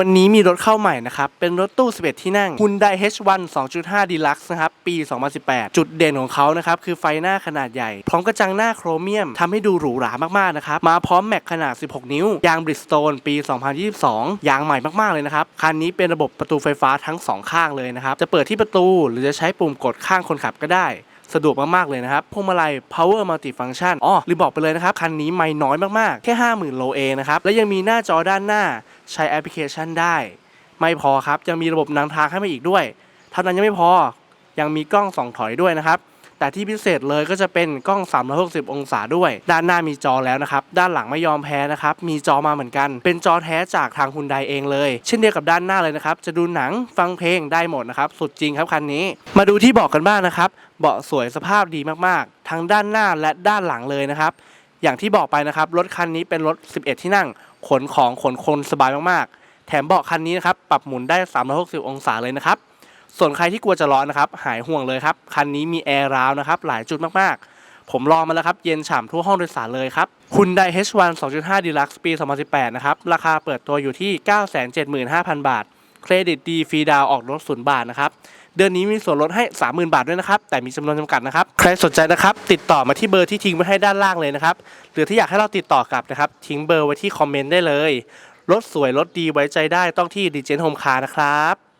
วันนี้มีรถเข้าใหม่นะครับ เป็นรถตู้ 11 ที่นั่ง Hyundai H1 2.5 Deluxe นะครับ ปี 2018 จุดเด่นของเขานะครับ คือไฟหน้าขนาดใหญ่ พร้อมกระจังหน้าโครเมียมทำให้ดูหรูหรามาก ๆ นะครับ มาพร้อมแม็กขนาด 16 นิ้ว ยาง Bridgestone ปี 2022 ยางใหม่มาก ๆ เลยนะครับ คันนี้เป็นระบบประตูไฟฟ้าทั้ง 2 ข้างเลยนะครับ จะเปิดที่ประตูหรือจะใช้ปุ่มกดข้างคนขับก็ได้ สะดวกมากๆเลยนะครับพวงมาลัย power multi function อ๋อลืมบอกไปเลยนะครับ คันนี้ไม่น้อยมากๆ แค่ 50,000 โลเองนะครับ และยังมีหน้าจอด้านหน้าใช้แอปพลิเคชันได้ ไม่พอครับ ยังมีระบบนำทางให้มาอีกด้วย เท่านั้นยังไม่พอยังมีกล้องส่องถอยด้วยนะครับ แต่ที่พิเศษเลยก็จะเป็นกล้อง 360 องศาด้วย ด้านหน้ามีจอแล้วนะครับ ด้านหลังไม่ยอมแพ้นะครับ มีจอมาเหมือนกัน เป็นจอแท้จากทางฮุนไดเองเลย เช่นเดียวกับด้านหน้าเลยนะครับ จะดูหนังฟังเพลงได้หมดนะครับ สุดจริงครับคันนี้ มาดูที่เบาะกันบ้างนะครับ เบาะสวยสภาพดีมากๆ ทั้งด้านหน้าและด้านหลังเลยนะครับ อย่างที่บอกไปนะครับ รถคันนี้เป็นรถ 11 ที่นั่ง ขนของขนคนสบายมากๆ แถมเบาะคันนี้นะครับ ปรับหมุนได้ 360 องศาเลยนะครับ ส่วนใครที่กลัวจะร้อนนะครับ หายห่วงเลยครับ คันนี้มีแอร์ราวนะครับ หลายจุดมากๆ ผมลองมาแล้วครับ เย็นฉ่ำทั่วห้องโดยสารเลยครับ Hyundai H1 2.5 Deluxe ปี 2018 นะครับ ราคาเปิดตัวอยู่ที่ 975,000 บาท เครดิตดีฟรีดาวออกรถศูนย์บาทนะครับ เดือนนี้มีส่วนลดให้ 30,000 บาทด้วยนะครับ แต่มีจำนวนจำกัดนะครับ ใครสนใจนะครับ ติดต่อมาที่เบอร์ที่ทิ้งไว้ให้ด้านล่างเลยนะครับ หรือถ้าอยากให้เราติดต่อกลับนะครับ ทิ้งเบอร์ไว้ที่คอมเมนต์ได้เลย รถสวยรถดีไว้ใจได้ต้องที่ดีเจนโฮมคาร์นะครับ